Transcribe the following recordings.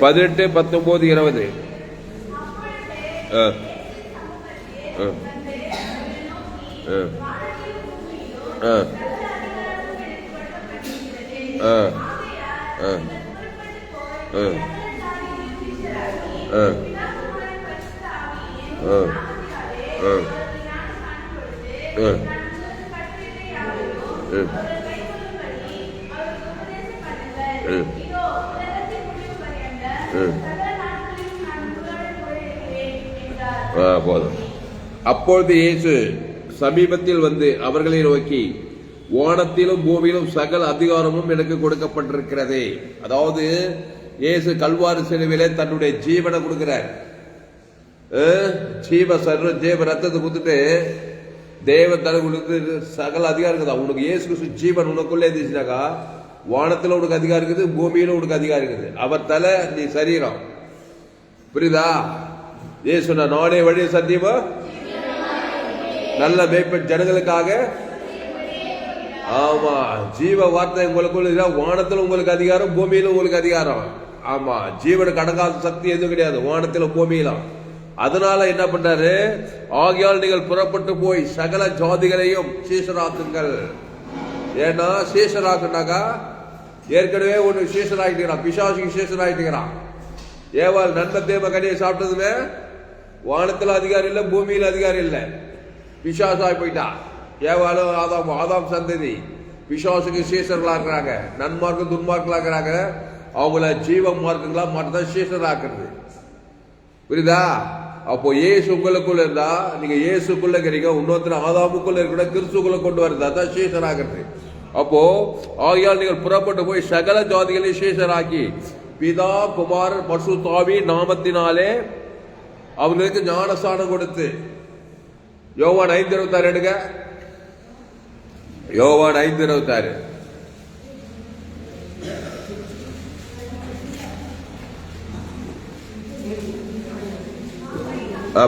பதினெட்டு பத்தொம்போது இருபது Mm-hmm. போதும். அப்பொழுது இயேசு சமீபத்தில் வந்து அவர்களை நோக்கி ஓனத்திலும் பூமியிலும் சகல அதிகாரமும் எனக்கு கொடுக்கப்பட்டிருக்கிறது. அதாவது இயேசு கல்வாறு சிலுவிலே தன்னுடைய ஜீவனை கொடுக்கிறார். ஆ, ஜீவ சர்வ ஜீவ ரத்தத்தை கொடுத்துட்டு தேவ தலை கொடுத்து சகல அதிகாரம் இருக்குதா உனக்கு இயேசு ஜீவன் உனக்குள்ளே இருந்துச்சுனாக்கா வானத்துல உனக்கு அதிகாரம் இருக்குது பூமியில உனக்கு அதிகாரம் இருக்குது. அவர் தலை நீ சரீரம். புரியுதா? இயேசு நான் நானே வழி சத்தியமா நல்ல மேய்ப்பன் ஜனங்களுக்காக. ஆமா ஜீவ வார்த்தை உங்களுக்குள்ள இருந்தா வானத்துல உங்களுக்கு அதிகாரம் பூமியில உங்களுக்கு அதிகாரம். ஆமா ஜீவனுக்கு அடங்காத சக்தி எதுவும் கிடையாது வானத்துல பூமியில. அதனால என்ன பண்றாரு? ஆகியால் நீங்கள் புறப்பட்டு போய் சகல ஜாதிகளையும் சீசராக்குங்கள். ஏன்னா சீசராக்குனாக்கா ஏற்கனவே ஒன்று விசேஷனாகிட்டுக்கிறான் பிசாசு விசேஷனாகிட்டுக்கிறான் ஏவாள் நன்மை தேவ கனியை சாப்பிட்டதுமே வானத்தில் அதிகாரம் இல்லை பூமியில் அதிகாரம் இல்லை. பிசாசாகி போயிட்டா. ஏவாளும் ஆதாம் ஆதாம் சந்ததி பிசாசுக்கு சீசர்களாக்குறாங்க நன்மார்க்கு துன்மார்க்கலா இருக்கிறாங்க அவங்கள ஜீவ மார்க்கங்களா மட்டும்தான் சீசராக்குறது புரியுதா? அப்போ ஏசு உங்களுக்குள்ள இருந்தா நீங்க ஏசுக்குள்ள இருக்கிறீங்க இன்னொருத்தர் ஆதாமுக்குள்ள இருக்கிற கிறிஸ்துக்குள்ள கொண்டு வரதா தான் சீசராக்குறது അപ്പോ ആകയാൽ നിങ്ങൾ പുറപ്പെട്ടു പോയി സകല ജാതികളെ ശേഷരാക്കി പിതാ കുമാരൻ പശു താവി നാമത്തിനാലെ അവങ്ങൾക്ക് ஞானஸ்தானம் கொடுத்து யோவான் ஐந்து இருபத்தாறு எடுங்க யோவான் ஐந்து இருபத்தாறு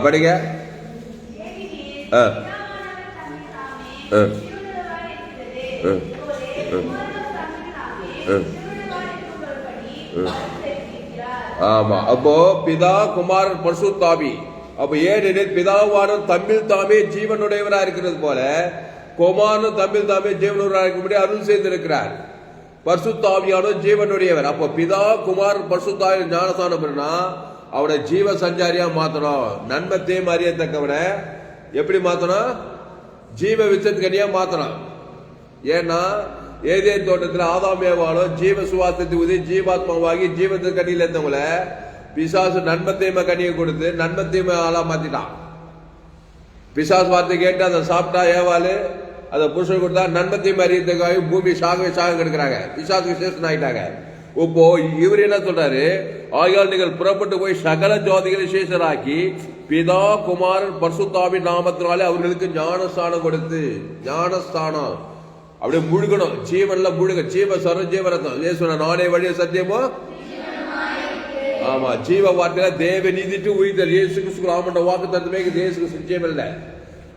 படிங்க ஆ ஆ ஆ ஆமா. அப்போ பிதா குமார் பரிசுத்தாவி. அப்போ ஏனெனில் பிதாவானும் தமிழ் தாமே ஜீவனுடையவராக இருக்கிறது போல குமாரனும் தமிழ் தாமே ஜீவனுடையவரா இருக்கும்படி அருள் செய்திருக்கிறார். பரிசுத்தாவியானோ ஜீவனுடையவர். அப்போ பிதா குமார் பரிசுத்தாவி ஞானஸ்தானம் அவனை ஜீவ சஞ்சாரியா மாத்தணும். நன்மை தீமை தக்கவனை எப்படி மாத்தணும்? ஜீவ விசத்துக்கனியா மாத்தணும். ஏன்னா ஏதே தோட்டத்தில் ஆதாமேவாலோ ஜீவ சுவாசத்தை ஊதி ஜீவாத்மாவாகி ஜீவத்து கண்ணியில் இருந்தவங்கள பிசாசு நன்மத்தையுமே கனியை கொடுத்து நன்மத்தையுமே ஆளா மாத்திட்டான். பிசாசு வார்த்தை கேட்டு அதை சாப்பிட்டா ஏவாளு அதை புருஷன் கொடுத்தா நன்மத்தையும் அறியத்துக்காக பூமி சாகவே சாக கெடுக்கிறாங்க. பிசாசு விசேஷன் ஆயிட்டாங்க. இப்போ இவர் என்ன சொல்றாரு? ஆகியால் நீங்கள் புறப்பட்டு போய் சகல ஜோதிகளை விசேஷராக்கி பிதா குமாரன் பர்சுத்தாவின் நாமத்தினாலே அவர்களுக்கு ஞானஸ்தானம் கொடுத்து ஞானஸ்தானம். அப்படியே முழுகணும். ஜீவன்ல முழுக. ஜீவ சர்வ ஜீவரத்தம் ஏசுன நானே வழிய சத்தியமோ? ஆமா ஜீவ வார்த்தையில தேவ நீதிட்டு உயிர்த்தல். இயேசு கிறிஸ்து ஆமண்ட வாக்கு தத்துவமே இயேசு கிறிஸ்து ஜீவன் இல்லை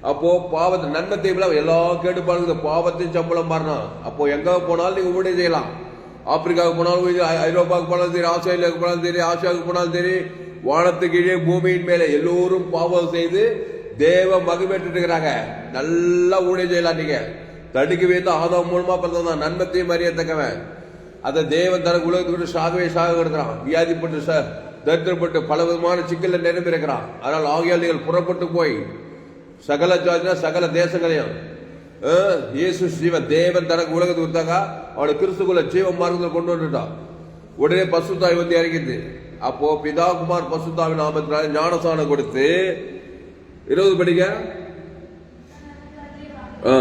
அப்போ பாவத்தை நன்மை தீவில எல்லா கேடு பாருங்க சம்பளம் மாறணும் அப்போ எங்க போனாலும் நீங்க ஊழியம் செய்யலாம். ஆப்பிரிக்காவுக்கு போனாலும் ஐ- ஐரோப்பாவுக்கு போனாலும் சரி ஆஸ்திரேலியாவுக்கு போனாலும் சரி ஆசியாவுக்கு போனாலும் சரி வானத்துக்கு கீழே பூமியின் மேலே எல்லோரும் பாவம் செய்து தேவ மகிமேட்டு இருக்கிறாங்க. நல்லா ஊழியம் செய்யலாம் நீங்க. தடுக்கி வைத்து ஆதவம் மூலமா பிறந்தான் நன்மத்தையும் அறியத்தக்கவன் அதை தேவன் தனக்கு உலகத்துக்கு சாகவே சாக கொடுக்கிறான். வியாதிப்பட்டு ச தரித்திரப்பட்டு பல விதமான சிக்கலில் நிரம்பி இருக்கிறான். அதனால் ஆகியால் நீங்கள் புறப்பட்டு போய் சகல ஜாதினா சகல தேசங்களையும் ஆ, இயேசு ஜீவன் தேவன் தனக்கு உலகத்துக்கு கொடுத்தாங்க அவனை கிறிஸ்துக்குள்ள ஜீவ மார்க்கத்தில் கொண்டு வந்துட்டான். உடனே பசுத்தாய் வந்து இறங்கிது அப்போ பிதா குமார் பசுத்தாவின் நாமத்தினால ஞானசானம் கொடுத்து இருபது படிக்க? ஆ.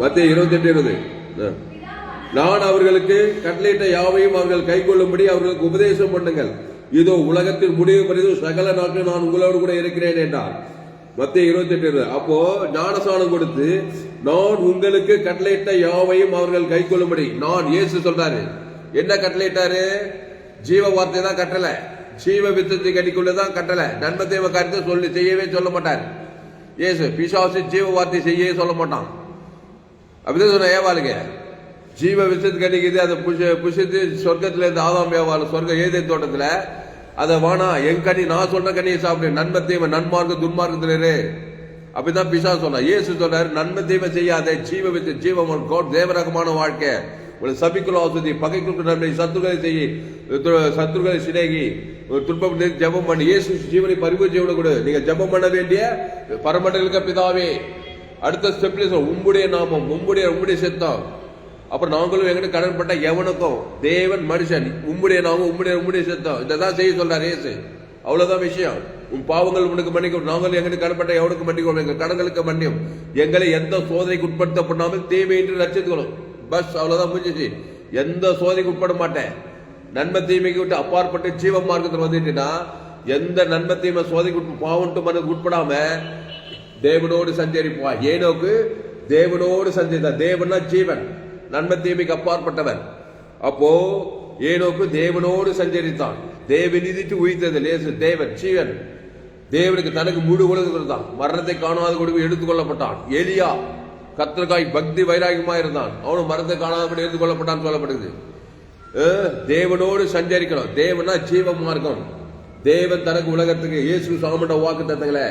மத்திய இருபத்தி எட்டு இருபது நான் அவர்களுக்கு கட்டளையிட்ட யாவையும் அவர்கள் கைக்கொள்ளும்படி அவர்களுக்கு உபதேசம் பண்ணுங்கள். இதோ உலகத்தில் முடிவு பெரிதும் சகல நாட்கள் நான் உங்களோடு கூட இருக்கிறேன் என்றார். மத்திய இருபத்தி எட்டு அப்போ ஞானசானம் கொடுத்து நான் உங்களுக்கு கட்டளையிட்ட யாவையும் அவர்கள் கைக்கொள்ளும்படி நான் இயேசு சொல்றாரு. என்ன கட்டளையிட்டாரு? ஜீவ வார்த்தை தான் கட்டளை. ஜீவ வித்தத்தை கட்டிக்கொள்ளதான் கட்டளை. நன்மை தேவ காரியத்தை சொல்லி செய்யவே சொல்ல மாட்டார். இயேசு பிசாசு ஜீவ வார்த்தை செய்யவே சொல்ல மாட்டான். அப்படிதான் சொன்ன ஏவாளுங்க ஜீவ விஷத்து கிடைக்குது அதை புஷ புஷித்து சொர்க்கத்துல இருந்து ஆதாம் ஏவாள் சொர்க்க ஏதே தோட்டத்துல அதை வானா என் கனி நான் சொன்ன கனியை சாப்பிடு நன்மை தீமை நன்மார்க்க துன்மார்க்கத்துல இரு. அப்படிதான் பிசா சொன்னா இயேசு சொன்னார் நன்மை தீமை செய்யாத ஜீவ வித்து ஜீவம் கோட் தேவரகமான வாழ்க்கை. உங்களை சபிக்குள்ள வசதி பகைக்குள்ள நன்மை சத்துருகளை செய்யி சத்துருகளை சிநேகி ஒரு துன்பம் ஜபம் ஜெபம் பண்ணி. இயேசு ஜீவனை பரிபூர்த்தி விடக்கூடாது நீங்க ஜெபம் பண்ண வேண்டிய பரமண்டலுக்கு பிதாவே அடுத்த ஸ்டெப்ல சொல்ல உம்முடைய நாமம் உம்முடைய உம்முடைய சித்தம். அப்புறம் நாங்களும் எங்கிட்ட கடன்பட்ட எவனுக்கும் தேவன் மனுஷன் உம்முடைய நாமம் உம்முடைய உம்முடைய சித்தம். இதான் செய்ய சொல்றாரு ஏசு அவ்வளவுதான் விஷயம். உன் பாவங்கள் உனக்கு மன்னிக்கும். நாங்களும் எங்கிட்ட கடன்பட்ட எவனுக்கு மன்னிக்கும். எங்கள் கடன்களுக்கு மன்னியும். எங்களை எந்த சோதனைக்கு உட்படுத்த பண்ணாமல் தீமை என்று ரச்சித்துக்கணும் பஸ் அவ்வளவுதான் முடிஞ்சிச்சு. எந்த சோதனைக்கு உட்பட மாட்டேன். நன்மை தீமைக்கு விட்டு அப்பாற்பட்டு ஜீவ மார்க்கத்தில் வந்துட்டுனா எந்த நன்மை தீமை சோதனைக்கு பாவன்ட்டு மனதுக்கு உட்படாம தேவனோடு சஞ்சரிப்பாய். ஏனோக்கு தேவனோடு சஞ்சரித்தார் தேவனா ஜீவன். நன்மை தீமைக்கு அப்பாற்பட்டவன். அப்போ ஏனோக்கு தேவனோடு சஞ்சரித்தான். தேவநிதிட்டு உயிர்த்தது லேசு தேவன் ஜீவன். தேவனுக்கு தனக்கு முழு உலகம் தான் மரணத்தை காணாத கொடுவு எடுத்துக்கொள்ளப்பட்டான் எலியா கத்திரக்காய் பக்தி வைராகியமா இருந்தான். அவனும் மரணத்தை காணாதபடி எடுத்துக்கொள்ளப்பட்டான் சொல்லப்படுது தேவனோடு சஞ்சரிக்கணும். தேவனா ஜீவ மார்க்கம். தேவன் தனக்கு உலகத்துக்கு இயேசு சாமண்ட வாக்கு தந்தங்களே.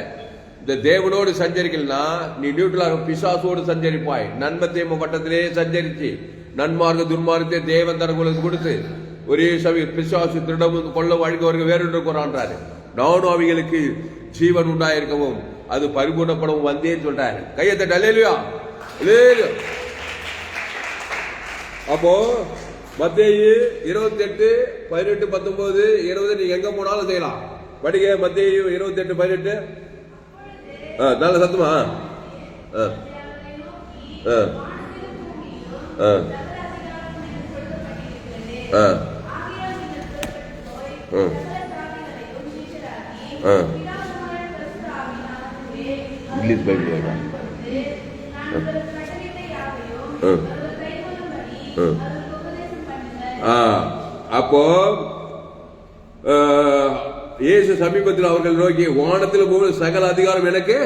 இந்த தேவனோடு சஞ்சரிக்கலனா நீ நியூட்ரலாக பிசாசோடு சஞ்சரிப்பாய். நன்மை தீம வட்டத்திலே சஞ்சரிச்சு நன்மார்க்க துன்மார்க்கத்தை தேவன் தரங்களுக்கு கொடுத்து ஒரே சவி பிசாசு திருடமும் கொள்ள வழிகவர்கள் வேறொன்று கூறான்றாரு நானும் அவைகளுக்கு ஜீவன் உண்டாயிருக்கவும் அது பரிபூர்ணப்படவும் வந்தேன்னு சொல்றாரு. கையத்தை டலேலுயா அப்போ மத்தேயு இருபத்தி எட்டு பதினெட்டு பத்தொன்பது இருபது நீங்க எங்க போனாலும் செய்யலாம். படிக்க மத்தேயு இருபத்தி எட்டு பதினெட்டு. ஆ, நல்ல சத்தமா ஆ. ஆ. ஆ. ஆ. ஆ. இங்கிலீஷ் பைபிள் இருக்கா? ஆ. ஆ. ஆ, அப்போ இயேசு சமீபத்தில் அவர்கள் நோக்கி வானத்தில் பூமி சகல அதிகாரம் எனக்கு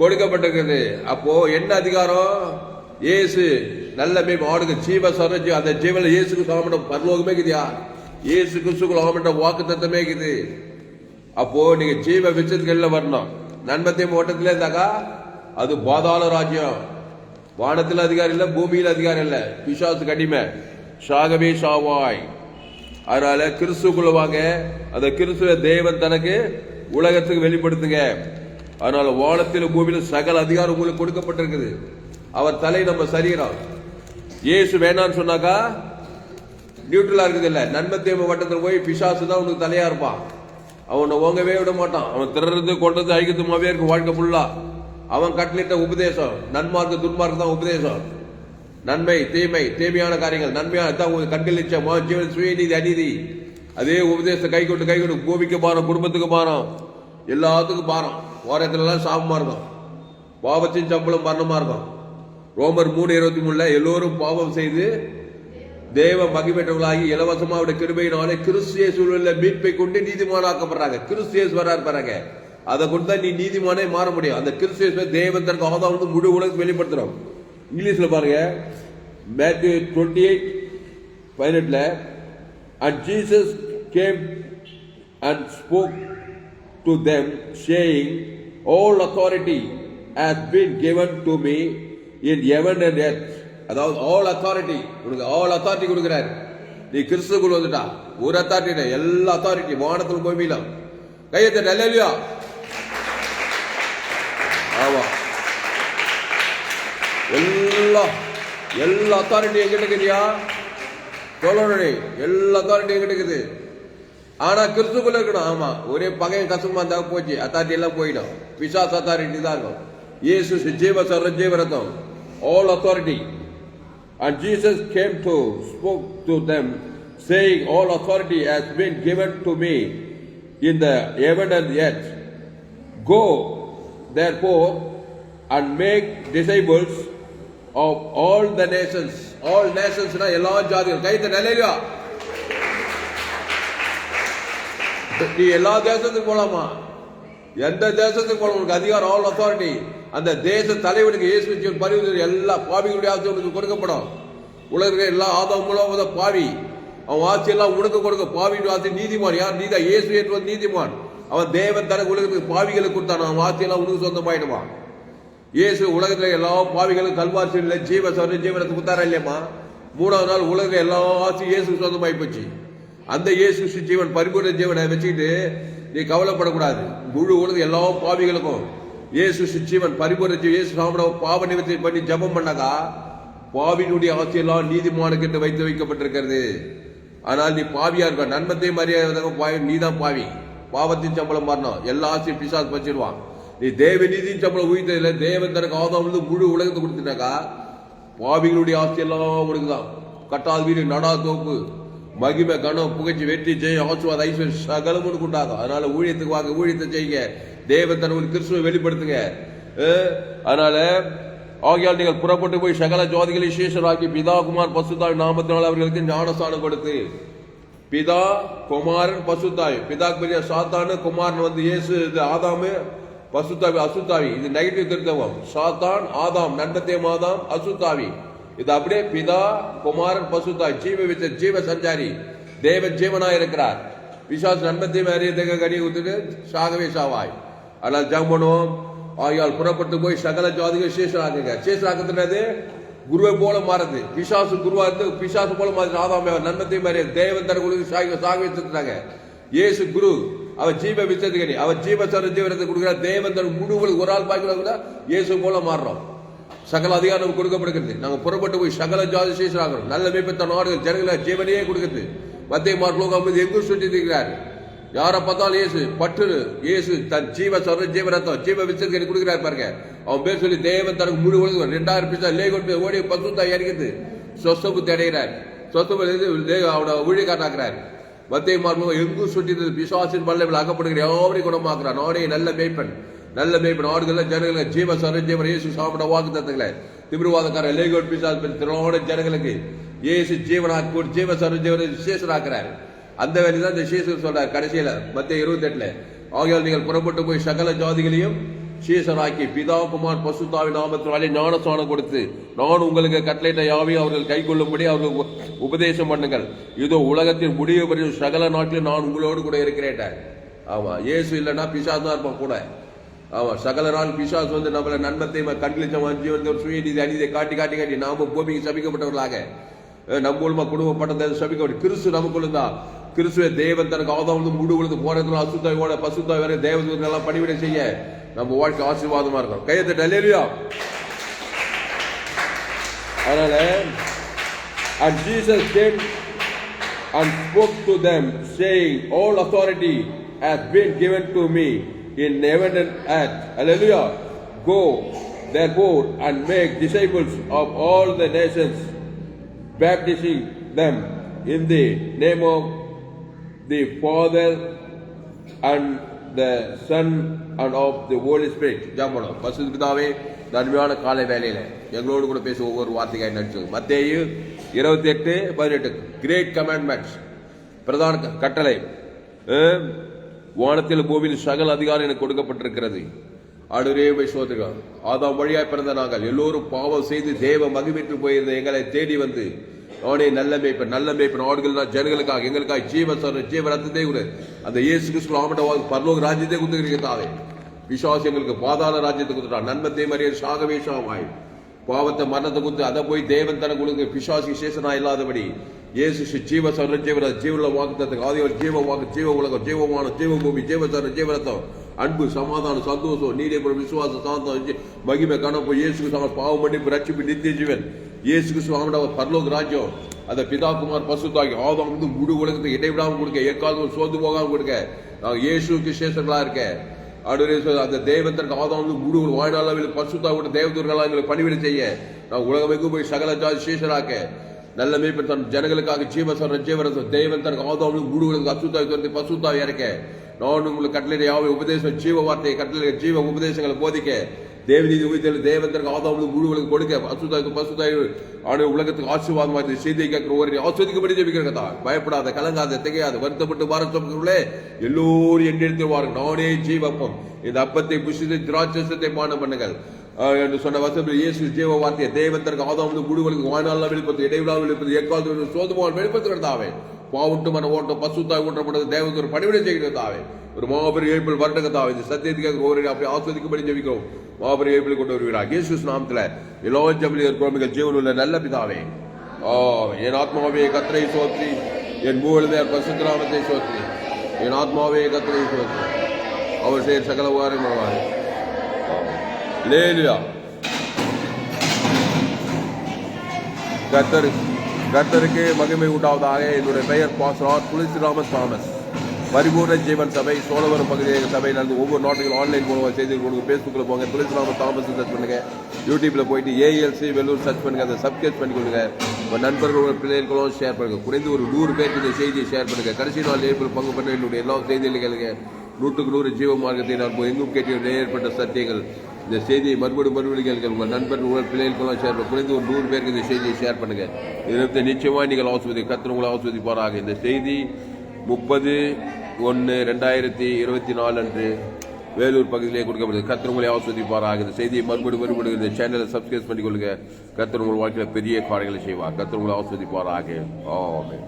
கொடுக்கப்பட்டிருக்கிறது. அப்போ என்ன அதிகாரம்? இயேசு நல்ல மே ஆடுங்க ஜீவ சரஜி அந்த ஜீவன இயேசுக்கு சாமண்ட பரலோகமே இருக்குதியா இயேசு கிறிஸ்துக்கு சாமண்ட வாக்கு தத்தமே இருக்குது. அப்போ நீங்க ஜீவ விச்சத்துக்கள்ல வரணும். நன்மத்தையும் ஓட்டத்துல இருந்தாக்கா அது பாதாள ராஜ்யம். வானத்தில் அதிகாரம் இல்லை பூமியில் அதிகாரம் இல்லை. பிசாசுக்கு கடிமை சாகவே சாவாய். அதனால கிறிஸ்துக்குள்ள வாங்க அந்த கிறிஸ்துவ தேவன் தனக்கு உலகத்துக்கு வெளிப்படுத்துங்க. அதனால வானத்தில் பூமியில சகல அதிகாரம் உங்களுக்கு கொடுக்கப்பட்டிருக்குது. அவர் தலை நம்ம சரீரம். இயேசு வேணான்னு சொன்னாக்கா நியூட்ரலா இருக்குது இல்ல. நன்மை வட்டத்தில் போய் பிசாசு தான் உனக்கு தலையா இருப்பான். அவனை ஓங்கவே விட மாட்டான். அவன் திறது கொண்டது ஐக்கியத்துமாவே இருக்கும் வாழ்க்கை ஃபுல்லா அவன் கட்டளிட்ட உபதேசம். நன்மார்க்கு துன்மார்க்கு தான் உபதேசம். நன்மை தீமை தீமையான காரியங்கள் நன்மையான தான் கண்கள் நிச்சயம் ஜீவன் சுயநீதி அநீதி. அதே உபதேசத்தை கை கொண்டு கை கொண்டு கோபிக்கு பாரம் குடும்பத்துக்கு பாரம் எல்லாத்துக்கும் பாரம். ஓரத்துலலாம் சாபமாக இருக்கும். பாவத்தின் சம்பளம் மரணமாக இருக்கும். ரோமர் மூணு இருபத்தி மூணுல எல்லோரும் பாவம் செய்து தேவ மகிமேற்றவர்களாகி இலவசமாக அவருடைய கிருபையினாலே கிறிஸ்தியேசுல மீட்பை கொண்டு நீதிமானாக்கப்படுறாங்க. கிறிஸ்தியேசு வராரு பாருங்க. அதை கொண்டு தான் நீ நீதிமானே மாற முடியும். அந்த கிறிஸ்தியேசுவை தேவன் தனக்கு ஆதாரம் வந்து முழு உலகத்துக்கு வெளிப்படுத்துறோம். இங்கிலீஷில் பாருங்க. மேத்யூ டுவெண்ட்டி எயிட் பதினெட்டில் and Jesus came and spoke to them saying all authority has been given to me in heaven and earth அதாவது ஆல் அத்தாரிட்டி உனக்கு ஆல் அத்தாரிட்டி கொடுக்குறாரு. நீ கிறிஸ்துக்குள் வந்துட்டா. ஒரு அத்தாரிட்டி எல்லா அத்தாரிட்டி வானத்தில் பூமியிலும் கையத்தை நல்லையா ஆமா. எல்லா எல்லா அத்தாரிட்டி எங்கிட்ட இருக்குதுயா? தோழனே எல்லா அத்தாரிட்டி எங்கிட்ட இருக்குது? ஆனா கிறிஸ்துக்குள்ள இருக்கணும். ஆமா ஒரே பகையும் கசமா இருந்தா போச்சு. அத்தாரிட்டி எல்லாம் போயிடும். பிசாஸ் அத்தாரிட்டி தான் இருக்கும் இயேசு ஜீவ சர்வ ஜீவரத்தம் all authority And Jesus came to spoke to them, saying, All authority has been given to me in the heaven and earth. Go, therefore, and make disciples of all the nations all நேஷன்ஸ்னா எல்லா ஜாதிகள். கைத்த நிலையிலா நீ எல்லா தேசத்துக்கும் போலாமா? எந்த தேசத்துக்கு போல உனக்கு அதிகாரம் ஆல் அத்தாரிட்டி அந்த தேச தலைவனுக்கு இயேசு பரிவு எல்லா பாவிகளுடைய ஆசை உனக்கு கொடுக்கப்படும். உலக எல்லா ஆதாம் மூலம் பாவி. அவன் ஆட்சி எல்லாம் உனக்கு கொடுக்க. பாவியுடைய வாசி நீதிமான். யார்? நீதா இயேசு என்று நீதிமான். அவன் தேவன் தனக்கு உலகத்துக்கு பாவிகளுக்கு கொடுத்தான். அவன் ஆட்சி எல்லாம் உனக்கு சொந்தமாயிடுவான். இயேசு உலகத்தில் எல்லா பாவிகளும் கல்வாசியில் ஜீவ சரி ஜீவனத்தை கொடுத்தாரா இல்லையம்மா? மூணாவது நாள் உலக எல்லா ஆசையும் இயேசு சொந்தமாகி போச்சு அந்த இயேசு ஜீவன் பரிபூர்ண ஜீவனை வச்சுக்கிட்டு நீ கவலைப்படக்கூடாது. முழு உலக எல்லா பாவிகளுக்கும் இயேசு ஜீவன் பரிபூர்ண ஜீவன் இயேசு சாமட பாவ நிவர்த்தி பண்ணி ஜெபம் பண்ணாக்கா பாவினுடைய ஆசையெல்லாம் நீதிமானுக்கிட்ட வைத்து வைக்கப்பட்டிருக்கிறது. ஆனால் நீ பாவியா இருக்க நன்மத்தை மரியாதை பாவி நீ தான் பாவி. பாவத்தின் சம்பளம் மாறணும் எல்லா ஆசையும் பிசாஸ் வச்சிருவான் நீ தேவ நீதி சம்பளம் உயிர்த்ததில்லை. தேவன் தனக்கு ஆதாம் வந்து முழு உலகத்தை கொடுத்துட்டாக்கா? பாவிகளுடைய ஆசையெல்லாம் உனக்கு தான் கட்டாத வீடு நடா தோப்பு மகிமை கணம் புகழ்ச்சி வெற்றி ஜெயம் ஆசுவாத ஐஸ்வர் சகலம் உனக்கு உண்டாகும். அதனால ஊழியத்துக்கு வாங்க ஊழியத்தை செய்யுங்க தேவன் தனக்கு ஒரு கிறிஸ்துவை வெளிப்படுத்துங்க. அதனால ஆகியால் நீங்கள் புறப்பட்டு போய் சகல ஜோதிகளை விசேஷராக்கி பிதா குமார் பசுதாய் நாமத்தினால் அவர்களுக்கு ஞானஸ்தானம் கொடுத்து பிதா குமாரன் பசுதாய் பிதா பெரிய சாத்தானு குமாரன் வந்து இயேசு இது ஆதாமு பசுத்தாவி அசுத்தாவி. இது நெகட்டிவ் திருத்தவம் சாத்தான் ஆதாம் நன்மத்தே மாதாம் அசுத்தாவி. இது அப்படியே பிதா குமாரன் பசுத்தாய். ஜீவ விச்ச ஜீவ சஞ்சாரி. தேவ ஜீவனா இருக்கிறார். விசாஸ் நன்மத்தையும் அறியத்தக்க கனி ஊத்துட்டு சாகவே சாவாய். அதனால் ஜெபம் பண்ணுவோம். ஆகியால் புறப்பட்டு போய் சகல ஜாதிகள் சேஷராக்குங்க சேஷராக்குறது குருவை போல மாறுது பிசாசு குருவா இருந்து பிசாசு போல மாறி ஆதாம் நன்மத்தை மாறி தேவன் தர குரு சாக சாகவே வச்சிருந்தாங்க இயேசு குரு. அவர் ஜீவ விச்சதுக்கணி அவர் ஜீவ சர ஜீவனத்தை கொடுக்கிறார் தேவன் தர முழுவதும் ஒரு ஆள் பாய்க்கிறா கூட இயேசு போல மாறுறோம். சகல அதிகாரம் கொடுக்கப்படுகிறது. நாங்க புறப்பட்டு போய் சகல ஜாதி சேஷராகிறோம். நல்ல மேம்பத்த நாடுகள் ஜனங்களை ஜீவனையே கொடுக்குது மத்திய மார்க் எங்கும் சுற்றி யாரை பார்த்தாலும் இயேசு பற்று இயேசு தன் ஜீவ சொல்ற ஜீவரத்தம் ஜீவ விசர்கனை கொடுக்குறாரு பாருங்க. அவன் பேர் சொல்லி தேவன் தனக்கு முழு ரெண்டாயிரம் பிசா லே கொண்டு ஓடி தான் இறங்குது சொஸ்த புத்தி சொத்து அவனை ஊழியக்காரனாக்குறார். மத்திய மார்பகம் எங்கும் சுற்றி பிசாசின் பல்லவில் அகப்படுகிற யாவரையும் குணமாக்குறான் நானே நல்ல மேய்ப்பன் நல்ல மேய்ப்பன். ஆடுகள ஜனங்களை ஜீவ சரஞ்சீவன் இயேசு சாப்பிட வாக்கு தத்துக்களை திமிருவாதக்கார லேகோட் பிசாஸ் திரளான ஜனங்களுக்கு இயேசு ஜீவனாக்கு கூட ஜீவ சர ஜீவனை விசேஷனாக்குறாரு அந்த வேலை தான் இந்த சீசர் சொல்றார். கடைசியில மத்திய இருபத்தி எட்டுல ஆகையால் நீங்கள் புறப்பட்டு போய் சகல ஜாதிகளையும் சீசராக்கி பிதா குமார் பசுத்தாவி நாமத்தினாலே ஞானஸ்தானம் கொடுத்து நான் உங்களுக்கு கட்டளையிட்ட யாவையும் அவர்கள் கை கொள்ளும்படி அவர்கள் உ- உபதேசம் பண்ணுங்கள். இதோ உலகத்தின் முடிவு பெரிய சகல நாட்டிலும் நான் உங்களோடு கூட இருக்கிறேன் ஆமாம் இயேசு இல்லைன்னா பிசாஸ் தான் இருப்பான் கூட. ஆமாம் சகல நாள் பிசாஸ் வந்து நம்மளை நன்மத்தை கண்களிச்சவன் வந்து ஒரு சுயநீதி அநீதியை காட்டி காட்டி காட்டி நாம பூமிக்கு சபிக்கப்பட்டவர்களாக. நம்ம மூலமா குடும்பப்பட்டதை சபிக்கப்பட்டு கிறிஸ்து நமக்குள்ள தான். கிறிஸ்துவ தேவன் தனக்கு ஆதாம் வந்து முழு உலகத்து போறதுல அசுத்தாயோட பசுத்தாய் வரை தேவதூதர்கள் நல்லா பணிவிடை செய்ய நம்ம வாழ்க்கை ஆசீர்வாதமா இருக்கும் கையத்தை டெலியா அதனால and Jesus came and spoke to them, saying, All authority has been given to me in heaven and earth. Hallelujah. Go, therefore, and make disciples of all the nations, baptizing them in the name of the Father and the son and of the holy spirit ஜாம்படம் பசு பிதாவே நன்மையான காலை வேலையில் எங்களோடு கூட பேச ஒவ்வொரு வார்த்தைக்காக நடிச்சு மத்தேயு இருபத்தி எட்டு பதினெட்டு. கிரேட் கமாண்ட்மெண்ட்ஸ் பிரதான க- கட்டளை. வானத்தில் பூமியில் சகல் அதிகாரம் எனக்கு கொடுக்கப்பட்டிருக்கிறது. ஆடுரே சோதரிகள் ஆதாம் வழியாய் பிறந்த நாங்கள் எல்லோரும் பாவம் செய்து தேவ மகிழ்விட்டு போயிருந்த எங்களை தேடி வந்து அவனே நல்ல மேய்ப்பன் நல்ல மேய்ப்பன். ஆடுகள் ஜனங்களுக்காக எங்களுக்காக ஜீவ சொல்ற ஜீவ ரத்தத்தை கூட. அந்த இயேசு கிறிஸ்து ஆமட்ட பரலோக ராஜ்யத்தை கொடுத்துக்கிறீங்க தாவே. விசுவாசி எங்களுக்கு பாதாள ராஜ்யத்தை கொடுத்துட்டா நன்மத்தை மறிய சாகவேஷமாய் பாவத்தை மரணத்தை கொடுத்து அதை போய் தேவன் தனக்கு கொடுக்க பிசாசி சேஷனா இல்லாதபடி இயேசு ஸ்ரீ ஜீவ ஜீவல வாக்கு ஜீவன வாக்குத்தத்துக்கு ஆதிவர் ஜீவ வாக்கு ஜீவ உலகம் ஜீவமான ஜீவ பூமி ஜீவ சர்வ ஜீவரத்தம் அன்பு சமாதானம் சந்தோஷம் நீடியபுரம் விசுவாசம் சாந்தம் மகிமை கணப்பு இயேசு கிறிஸ்து பாவ ரட்சிப்பு நித்திய ஜீவன். இயேசுக்கு கிறிஸ்து பரலோக ராஜ்யம். அந்த பிதா குமார் பசுத்தாகி ஆதாம் வந்து முழு உலகத்தை இடைவிடாமல் கொடுக்க எக்காலமும் சோர்ந்து போகாமல் கொடுக்க. நான் இயேசுக்கு சேஷர்களா இருக்கேன் ஆண்டவரே அந்த தெய்வத்திற்கு ஆதாம் வந்து முழு ஒரு பசுத்தா கூட விட்டு தேவதூர்களாக எங்களுக்கு பணிவிடை செய்ய. நான் உலகமெங்கும் போய் சகல ஜாதி சேஷராக்க நல்ல மேய்ப்பன் தன் ஜனங்களுக்காக ஜீவசர சொல்ற ஜீவரசம் தெய்வன் தனக்கு ஆதாம் வந்து முழு உலகம் அசுத்தாவி துரத்தி பசுத்தாவி இறக்க. நான் உங்களுக்கு கட்டளை யாவை உபதேசம் ஜீவ வார்த்தையை கட்டளை ஜீவ உபதேசங்களை போதிக்க. தேவநீதி உபதேசம் தேவந்தருக்கு ஆதாம் வந்து கொடுக்க அசுத்தாய்க்கு பசுதாய் ஆண்டு உலகத்துக்கு ஆசீர்வாதமா இந்த செய்தியை கேட்கிற ஒரு ஆஸ்வதிக்கப்படி ஜெபிக்கிறதா பயப்படாத கலங்காத திகையாத வருத்தப்பட்டு பாரசோர்களே எல்லோரும் எண்ணெடுத்துவார்கள் நானே ஜீவப்பம். இந்த அப்பத்தை புஷித்து திராட்சசத்தை பானம் பண்ணுங்கள். என்று சொன்ன வசனம் இயேசு ஜீவ வார்த்தையை தேவந்தருக்கு தனக்கு ஆதாம் குடுகளுக்கு வாய்நாள் வெளிப்பது இடைவிழா வெளிப்பது எக்காலத்து சோதுமான் வெளிப்படுத்துகிறதாவே பாவுட்டு மன ஓட்டம் பசுத்தாய் ஊட்டப்பட்டது தேவதூர் பணிவிடை செய்கிறதாவே ஒரு மாபெரும் எழுப்பில் வரட்டுங்கதாவே இந்த சத்தியத்துக்காக ஒவ்வொரு அப்படி ஆஸ்வதிக்கும்படி ஜெபிக்கிறோம் மாபெரும் எழுப்பில் கொண்டு வருகிறார் இயேசு நாமத்தில் எல்லா ஜபலியர் குழந்தைகள் ஜீவன் உள்ள நல்ல பிதாவே ஓ என் ஆத்மாவே கத்திரை சோத்ரி என் மூவழுமே பசுத்தராமத்தை சோத்ரி என் ஆத்மாவே கத்திரை சோத்ரி அவர் செய்ய சகல உகாரங்கள் லேலியா கத்தருக்கு கத்தருக்கு மகிமை உண்டாவதாக என்னுடைய பெயர் பாஸ்ரார் துளசிராமன் தாமஸ் பரிபூர்ண ஜீவன் சபை சோழவரம் பகுதியில் சபையில் சபை நடந்து ஒவ்வொரு நாட்டுகளும் ஆன்லைன் மூலமாக செய்தி கொடுங்க ஃபேஸ்புக்கில் போங்க துளசிராம தாமஸ் சர்ச் பண்ணுங்க. யூடியூப்ல போயிட்டு ஏஎல்சி வெள்ளூர் சர்ச் பண்ணுங்க அதை சப்ஸ்கிரைப் பண்ணி கொடுங்க. உங்கள் நண்பர்கள் உங்கள் பிள்ளைகளும் ஷேர் பண்ணுங்க. குறைந்து ஒரு நூறு பேருக்கு இந்த செய்தியை ஷேர் பண்ணுங்க. கடைசி நாள் ஏப்ரல் பங்கு பண்ண என்னுடைய எல்லா செய்திகளை கேளுங்க. நூற்றுக்கு நூறு ஜீவ மார்க்கத்தை நான் எங்கும் கேட்டு ஏற்பட்ட சத்தியங்கள். இந்த செய்தியை மறுபடியும் மறுபடியும் கேளுங்கள் உங்கள் நண்பர் உங்கள் பிள்ளைகளுக்கெல்லாம் ஷேர் பண்ணுங்க. குறைந்து ஒரு நூறு பேருக்கு இந்த செய்தியை ஷேர் பண்ணுங்க. இதற்கு நிச்சயமாக நீங்கள் ஆஸ்வதி கத்திர உங்களை ஆஸ்வதிப்பாராக. இந்த செய்தி முப்பது ஒன்று ரெண்டாயிரத்தி இருபத்தி நாலு அன்று வேலூர் பகுதியிலே கொடுக்கப்படுது கத்திர உங்களை ஆஸ்வதிப்பாராக இந்த செய்தியை மறுபடி மறுபடியும் சேனலை சப்ஸ்கிரைப் பண்ணிக்கொள்ளுங்க. கத்திர உங்கள் வாழ்க்கையில் பெரிய காரியங்களை செய்வார். கத்திர உங்களை ஆஸ்வதிப்பாராக ஓகே